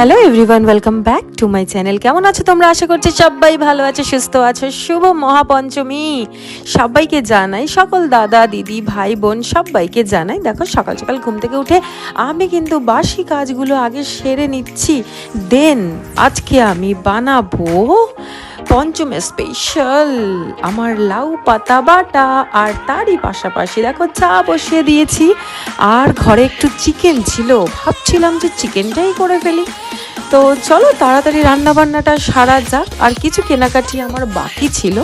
Hello everyone welcome back to my channel কেমন আছো তোমরা? আশা করছি সবাই ভালো আছো, সুস্থ আছো। শুভ মহাপঞ্চমী। সবাইকে জানাই, সকল দাদা, দিদি, ভাই, বোন, সবাইকে জানাই। দেখো, সকাল সকাল ঘুম থেকে উঠে আমি কিন্তু বাসি কাজগুলো আগে সেরে নিচ্ছি। দেন আজকে আমি বানাবো পঞ্চমে স্পেশাল আমার লাউ পাতা বাটা আর তারই পাশাপাশি দেখো, চা বসিয়ে দিয়েছি। আর ঘরে একটু চিকেন ছিল। ভাবছিলাম যে চিকেনটাই করে ফেলি। তো চলো তাড়াতাড়ি রান্না বান্নাটা সারা যাক। আর কিছু কেনাকাটি আমার বাকি ছিল।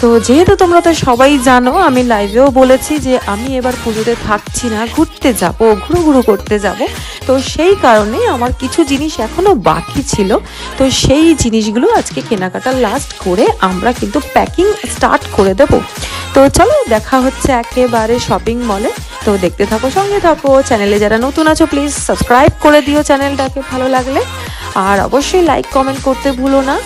তো যেহেতু তোমরা তো সবাই জানো, আমি লাইভেও বলেছি যে আমি এবার পুজোতে থাকছি না, ঘুরতে যাব, ঘুরু ঘুরু করতে যাব। তো সেই কারণে আমার কিছু জিনিস এখনও বাকি ছিল। তো সেই জিনিসগুলো আজকে কেনাকাটা লাস্ট করে আমরা কিন্তু প্যাকিং স্টার্ট করে দেব। তো চলো দেখা হচ্ছে একেবারে শপিং মলে তো দেখতে থাকো, সঙ্গে থাকো। চ্যানেলে যারা নতুন আছো প্লিজ সাবস্ক্রাইব করে দিও চ্যানেলটাকে ভালো লাগলে আর অবশ্যই লাইক কমেন্ট করতে ভুলো না।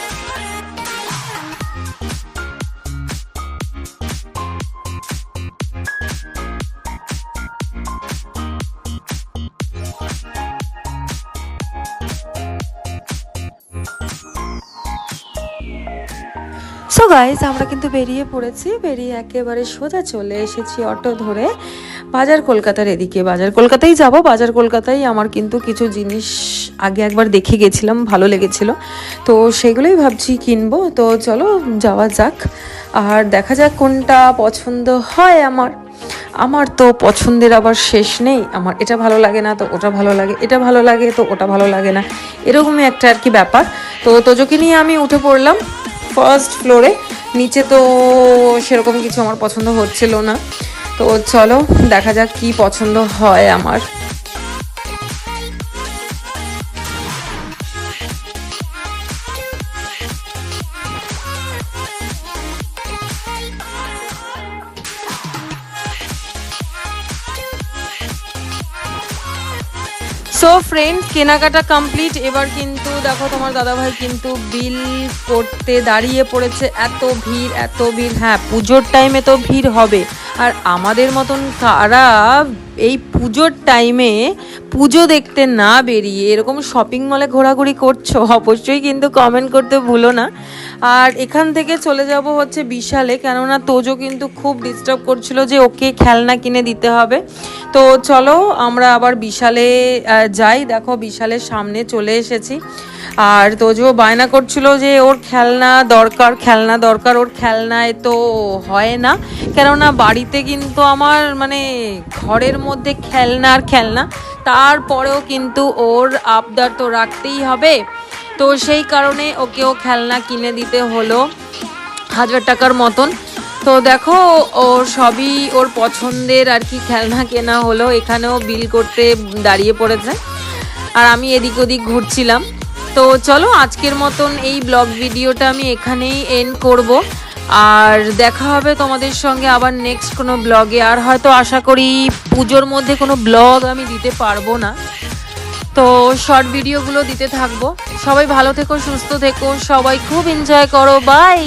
সো গাইজ আমরা কিন্তু বেরিয়ে পড়েছি, বেরিয়ে একেবারে সোজা চলে এসেছি অটো ধরে। বাজার কলকাতার এদিকে, বাজার কলকাতায় যাব, বাজার কলকাতায় আমার কিন্তু কিছু জিনিস আগে একবার দেখে গেছিলাম, ভালো লেগেছিল। তো সেগুলোই ভাবছি কিনবো, তো চলো যাওয়া যাক। আর দেখা যাক কোনটা পছন্দ হয় আমার। আমার তো পছন্দের আবার শেষ নেই, আমার এটা ভালো লাগে না, তো ওটা ভালো লাগে, এটা ভালো লাগে, তো ওটা ভালো লাগে না। এরকমই একটা আর কি ব্যাপার। তো তোজোকে নিয়ে আমি উঠে পড়লাম ফার্স্ট ফ্লোরে নিচে তো সেরকম কিছু আমার পছন্দ হচ্ছিল না। তো চলো, দেখা যাক কি পছন্দ হয় আমার। সো ফ্রেন্ড কেনাকাটা কমপ্লিট এবার কিন্তু দেখো, তোমার দাদাভাই কিন্তু বিল করতে দাঁড়িয়ে পড়েছে। এত ভিড় এত ভিড়। হ্যাঁ পুজোর টাইমে তো ভিড় হবে। আর আমাদের মতন কারা এই পুজোর টাইমে পুজো দেখতে না বেরিয়ে এরকম শপিং মলে ঘোরাঘুরি করছ, অবশ্যই কিন্তু কমেন্ট করতে ভুলো না। আর এখান থেকে চলে যাব হচ্ছে বিশালে, কেননা তোজো কিন্তু খুব ডিস্টার্ব করছিল যে ওকে খেলনা কিনে দিতে হবে। তো চলো আমরা আবার বিশালে যাই। দেখো বিশালের সামনে চলে এসেছি। আর তোজো বায়না করছিল যে ওর খেলনা দরকার খেলনা দরকার, ওর খেলনায় তো হয় না। কেননা বাড়িতে কিন্তু আমার মানে ঘরের মধ্যে খেলনা আর খেলনা। তারপরেও কিন্তু ওর আবদার তো রাখতেই হবে। তো সেই কারণে ওকেও খেলনা কিনে দিতে হলো হাজার টাকার মতন। তো দেখো, ওর সবই ওর পছন্দের আর কি খেলনা কেনা হলো। এখানেও বিল করতে দাঁড়িয়ে পড়েছে। আর আমি এদিক ওদিক ঘুরছিলাম। তো চলো, আজকের মতন এই ব্লগ ভিডিওটা আমি এখানেই এন্ড করব। আর দেখা হবে তোমাদের সঙ্গে আবার নেক্সট কোনো ব্লগে আর হয়তো আশা করি পুজোর মধ্যে কোনো ব্লগ আমি দিতে পারব না। তো শর্ট ভিডিওগুলো দিতে থাকব। সবাই ভালো থেকো, সুস্থ থেকো, সবাই খুব এনজয় করো বাই